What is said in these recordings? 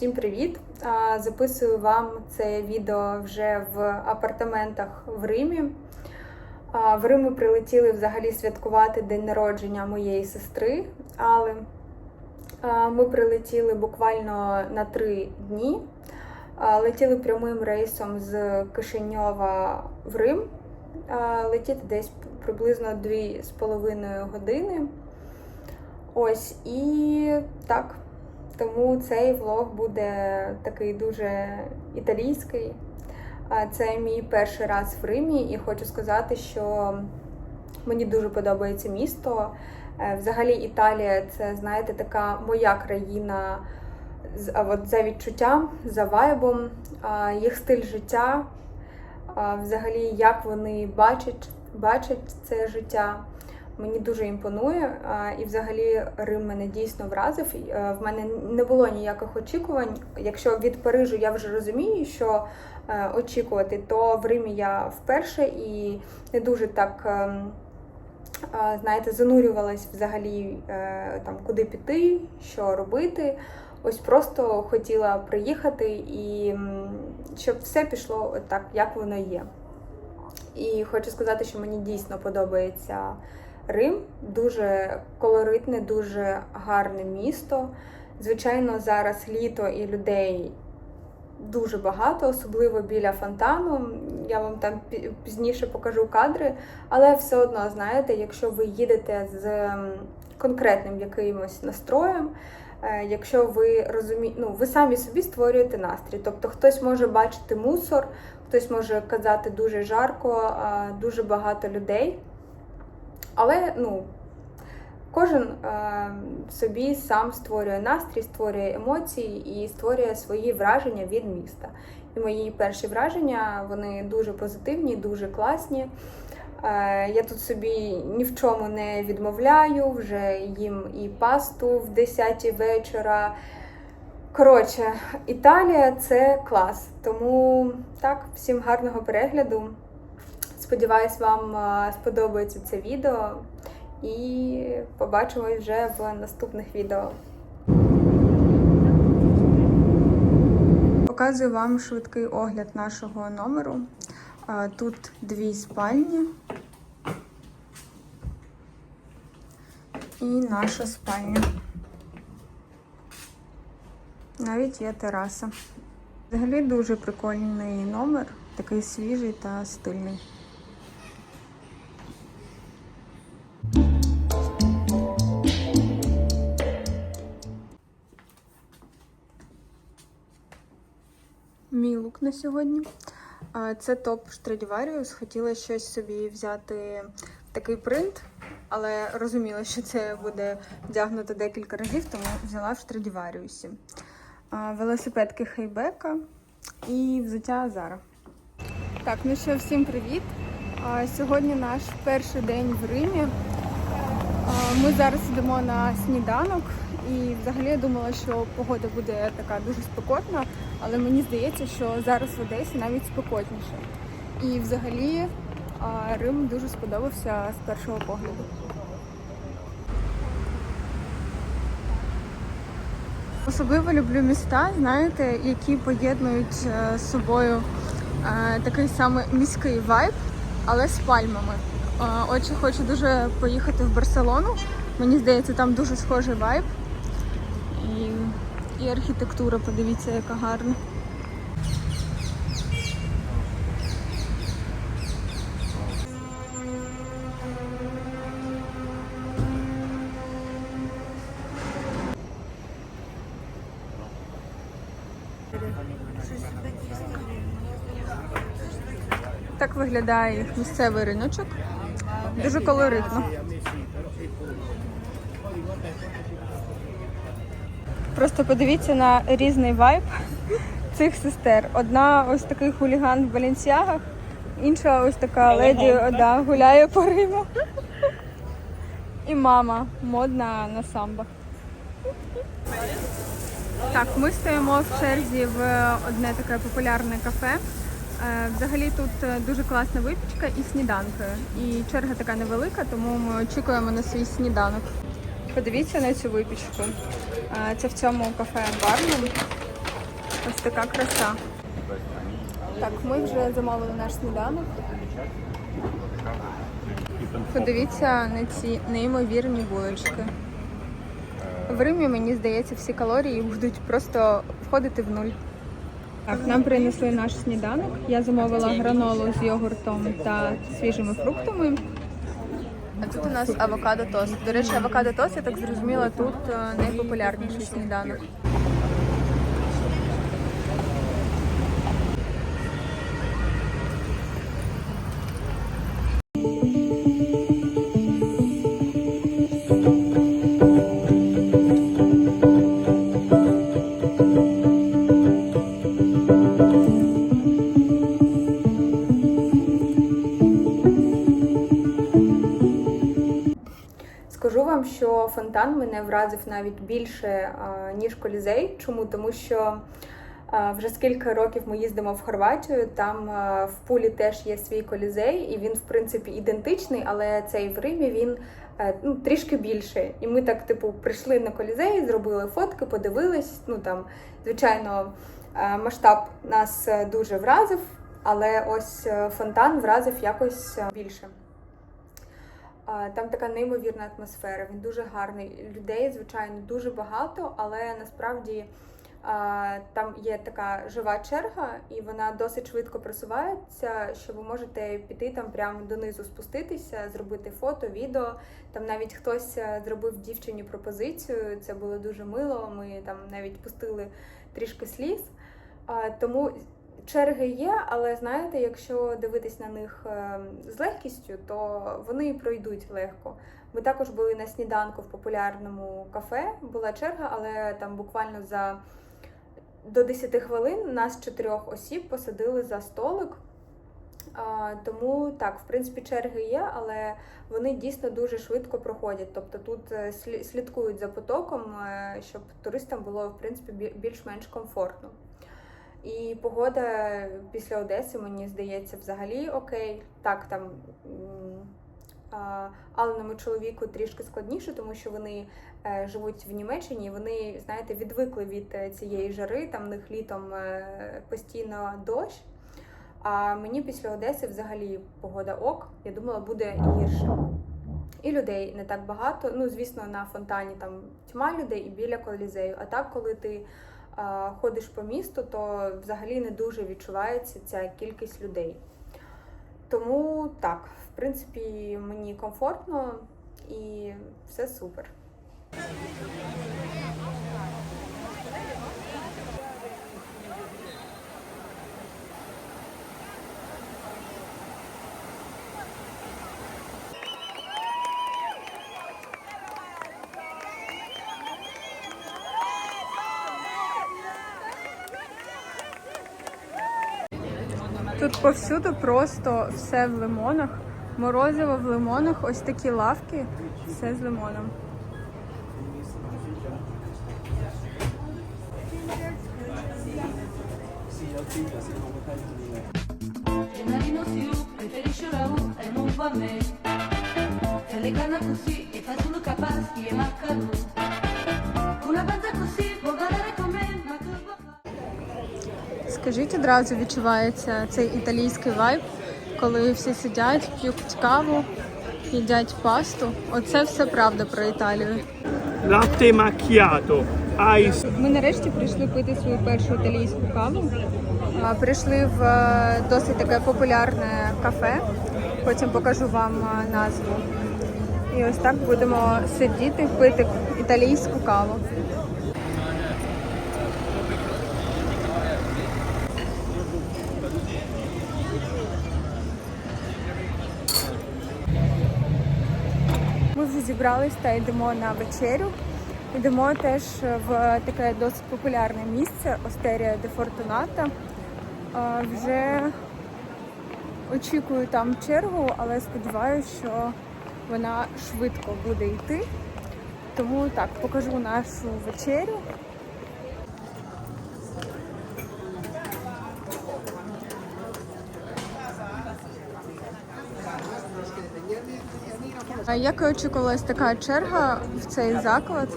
Всім привіт! Записую вам це відео вже в апартаментах в Римі. В Рим ми прилетіли взагалі святкувати день народження моєї сестри, але ми прилетіли буквально на три дні. Летіли прямим рейсом з Кишиньова в Рим. Летіти десь приблизно 2,5 години. Ось і так. Тому цей влог буде такий дуже італійський. Це мій перший раз в Римі, і хочу сказати, що мені дуже подобається місто. Е, Взагалі, Італія це, знаєте, така моя країна от за відчуттям, за вайбом, їх стиль життя, взагалі, як вони бачать, бачать це життя. Мені дуже імпонує, і взагалі Рим мене дійсно вразив. Е, В мене не було ніяких очікувань. Якщо від Парижу я вже розумію, що е, очікувати, то в Римі я вперше і не дуже так. ем, Знаєте, занурювалась взагалі е, там, куди піти, що робити. Ось просто хотіла приїхати і щоб все пішло так, як воно є. І хочу сказати, що мені дійсно подобається Рим, дуже колоритне, дуже гарне місто. Звичайно, зараз літо і людей дуже багато, особливо біля фонтану. Я вам там пізніше покажу кадри, але все одно, знаєте, якщо ви їдете з конкретним якимось настроєм. е, Якщо ви розумієте, ну ви самі собі створюєте настрій. Тобто хтось може бачити мусор, хтось може казати дуже жарко, дуже багато людей. Але ну, кожен е, собі сам створює настрій, створює емоції і створює свої враження від міста. І мої перші враження вони дуже позитивні, дуже класні. Е, я тут собі ні в чому не відмовляю, вже їм і пасту в 10 вечора. Коротше, Італія це клас. Тому так, всім гарного перегляду. Сподіваюсь, вам е, сподобається це відео. І побачимось вже в наступних відео. Показую вам швидкий огляд нашого номеру. Тут дві спальні. І наша спальня. Навіть є тераса. Взагалі дуже прикольний номер, такий свіжий та стильний. Мій лук на сьогодні. Це топ Stradivarius. Хотіла щось собі взяти такий принт, але розуміла, що це буде вдягнуто декілька разів, тому взяла в. А, Велосипедки Хейбека і взуття Зара. Так, ну що, всім привіт! Сьогодні наш перший день в Римі. Ми зараз йдемо на сніданок, і взагалі я думала, що погода буде така дуже спекотна, але мені здається, що зараз в Одесі навіть спекотніше. І взагалі Рим дуже сподобався з першого погляду. Особливо люблю міста, знаєте, які поєднують е, з собою е, такий самий міський вайб, але з пальмами. Е, Отже, хочу дуже поїхати в Барселону. Мені здається, там дуже схожий вайб. Архітектура, подивіться, яка гарна. Так виглядає їх місцевий риночок. Дуже колоритно. Просто подивіться на різний вайб цих сестер. Одна ось такий хуліган в Баленсіагах, інша ось така леді да, гуляє по Риму. І мама модна на самбах. Так, ми стоїмо в черзі в одне таке популярне кафе. Е, Взагалі тут е, дуже класна випічка і сніданки. І черга така невелика, тому ми очікуємо на свій сніданок. Подивіться на цю випічку. Це в цьому кафе барному. Ось така краса. Так, ми вже замовили наш сніданок. Подивіться на ці неймовірні булочки. В Римі, мені здається, всі калорії будуть просто входити в нуль. Так, нам принесли наш сніданок. Я замовила гранолу з йогуртом та свіжими фруктами. А тут у нас авокадо тост. До речі, авокадо тост, я так зрозуміла, тут е, найпопулярніший сніданок. Вам, що фонтан мене вразив навіть більше ніж колізей. Чому? Тому що вже скільки років ми їздимо в Хорватію. Там в пулі теж є свій колізей, і він, в принципі, ідентичний, але цей в Римі він е, ну, трішки більший. І ми так, типу, прийшли на колізей, зробили фотки, подивились. Ну там, звичайно, е, масштаб нас е, дуже вразив, але ось фонтан вразив якось більше. Там така неймовірна атмосфера, він дуже гарний. Людей, звичайно, дуже багато, але насправді там є така жива черга, і вона досить швидко просувається, що ви можете піти там прямо донизу спуститися, зробити фото, відео. Там навіть хтось е, зробив дівчині пропозицію. Це було дуже мило. Ми там навіть пустили трішки сліз. Тому черги є, але знаєте, якщо дивитись на них е, з легкістю, то вони і пройдуть легко. Ми також були на сніданку в популярному кафе. Була черга, але там буквально за до 10 хвилин нас чотирьох осіб посадили за столик. Тому так, в принципі, черги є, але вони дійсно дуже швидко проходять. Тобто тут е, слідкують за потоком, е, щоб туристам було в принципі більш-менш комфортно. І погода після Одеси, мені здається, взагалі окей. Так, там Алленому чоловіку трішки складніше, тому що вони е, живуть в Німеччині, і вони, знаєте, відвикли від е, цієї жари, там в них літом е, постійно дощ. А мені після Одеси взагалі погода ок, я думала, буде гірше. І людей не так багато. Ну, звісно, на фонтані там тьма людей і біля колізею. А так, коли ти ходиш по місту, то взагалі не дуже відчувається ця кількість людей. Тому так, в принципі, мені комфортно і все супер. Тут повсюду просто все в лимонах. Морозиво в лимонах, ось такі лавки, все з лимоном. Marino Siu, preferisce la U e non va me. Se le capaz chi è maccaru. Скажіть, одразу відчувається цей італійський вайб, коли всі сидять, п'ють каву, їдять пасту. Оце все правда про Італію. Latte macchiato, Ми нарешті прийшли пити свою першу італійську каву. Прийшли в е, досить таке популярне кафе. Потім покажу вам е, назву. І ось так будемо сидіти, пити італійську каву. Зібрались та йдемо на вечерю. Йдемо теж в таке досить популярне місце Остерія де Фортуната. Вже очікую там чергу, але сподіваюся, що вона швидко буде йти. Тому так, покажу нашу вечерю. Як і очікувалась така черга в цей заклад,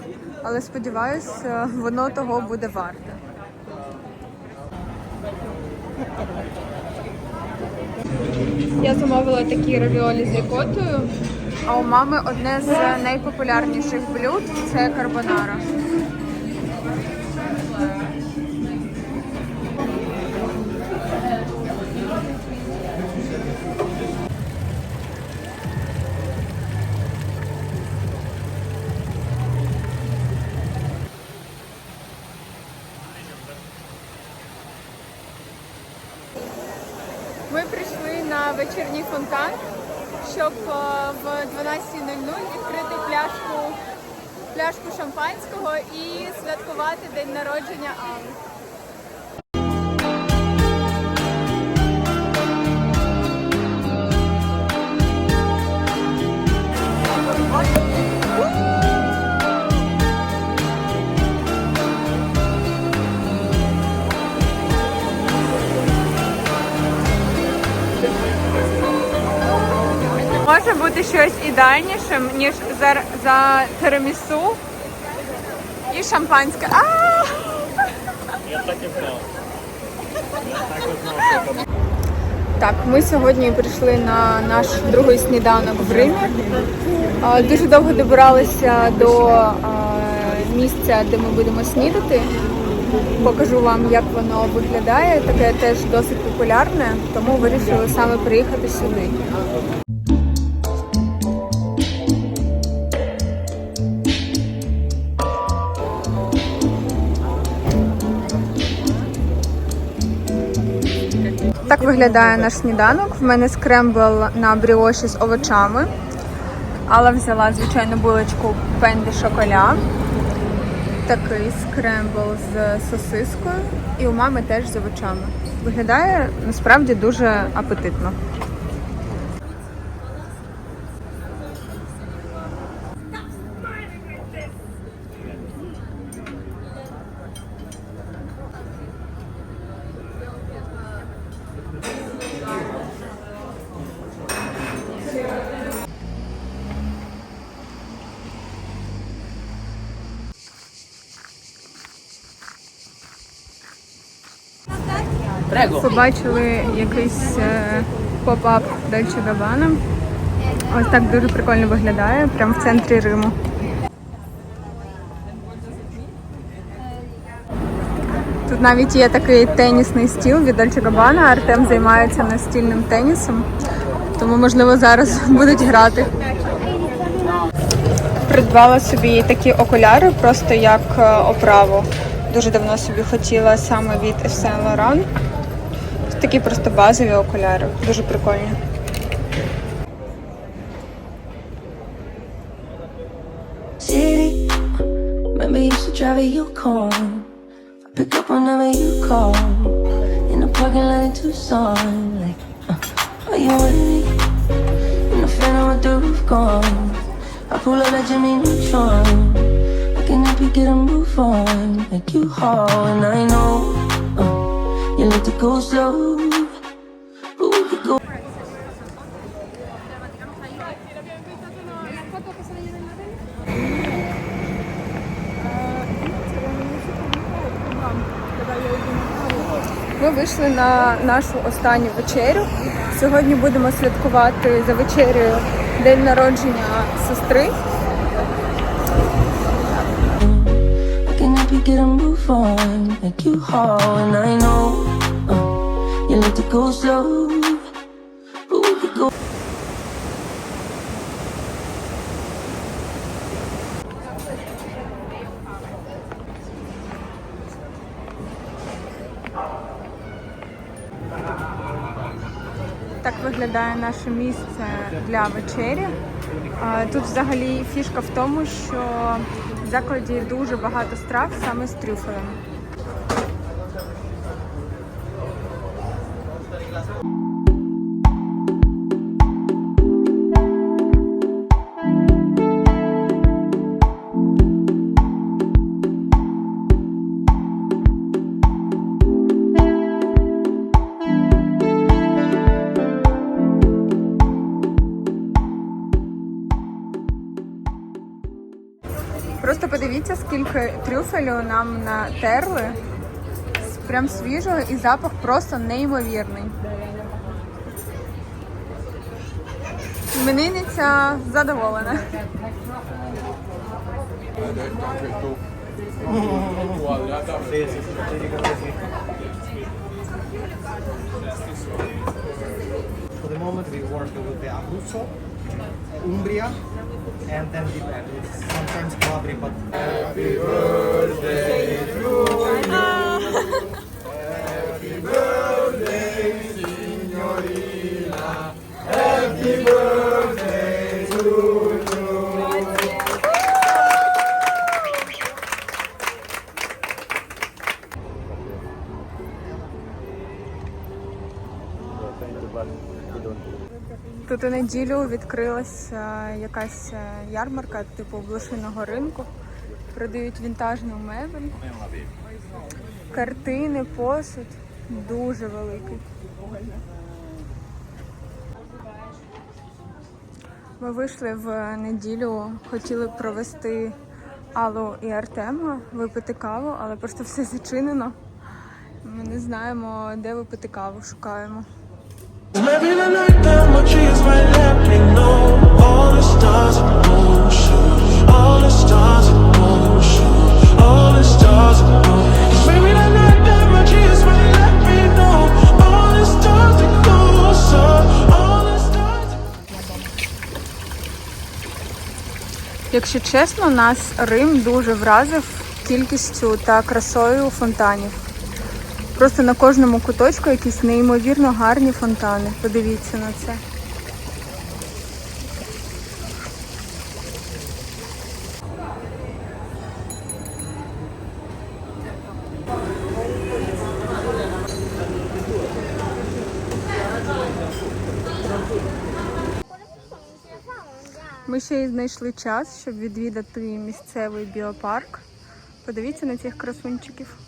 але сподіваюся, е, воно того буде варте. Я замовила такі равіолі з рікотою, а у мами одне з найпопулярніших блюд це карбонара. Вечірній фонтан, щоб е, в 12.00 відкрити пляшку, пляшку шампанського і святкувати день народження Алли. Бути щось ідеальнішим, ніж за, за тирамісу і шампанське. А! Я так і знав. Так, ми сьогодні прийшли на наш другий сніданок в Римі. Дуже довго добиралися до місця, де ми будемо снідати. Покажу вам, як воно виглядає. Таке теж досить популярне, тому вирішили саме приїхати сюди. Так виглядає наш сніданок. В мене скрембл на бріоші з овочами. Алла взяла звичайну булочку пенді шоколя. Такий скрембл з сосискою. І у мами теж з овочами. Виглядає насправді дуже апетитно. Побачили якийсь е, поп-ап Дольче Габана. Ось так дуже прикольно виглядає, прямо в центрі Риму. Тут навіть є такий тенісний стіл від Дольче Габана. Артем займається настільним тенісом, тому можливо зараз будуть грати. Придбала собі такі окуляри, просто як е, оправу. Дуже давно собі хотіла саме від Saint Laurent. Такі просто базові окуляри, дуже прикольні. City, remember you used to drive a Yukon. I pick up whenever you call. In the parking lot in Tucson, like, uh, are you with me? In the phantom with the roof gone. I pull up like Jimmy Neutron. I can help you get a move on, make you haul, and I know uh, you like to go slow, Ми вийшли на нашу останню вечерю. Сьогодні будемо святкувати за вечерею день народження сестри. Get Так виглядає наше місце для вечері. Тут взагалі фішка в тому, що в закладі дуже багато страв саме з трюфелем. Просто подивіться, скільки трюфелю нам натерли. Прям свіжого і запах просто неймовірний. Іменинниця задоволена. For the moment, we work with the Abruzzo, Umbria, and then the Sometimes Calabria, but. Happy. Неділю відкрилася якась е, ярмарка, типу блошиного ринку. Продають вінтажну мебель, картини, посуд. Дуже великий. Ми вийшли в неділю, хотіли провести Аллу і Артема, випити каву, але просто все зачинено. Ми не знаємо, де випити каву, шукаємо. Якщо чесно, нас Рим дуже вразив кількістю та красою фонтанів. Просто на кожному куточку якісь неймовірно гарні фонтани. Подивіться на це. Ми ще й знайшли час, щоб відвідати місцевий біопарк. Подивіться на цих красунчиків.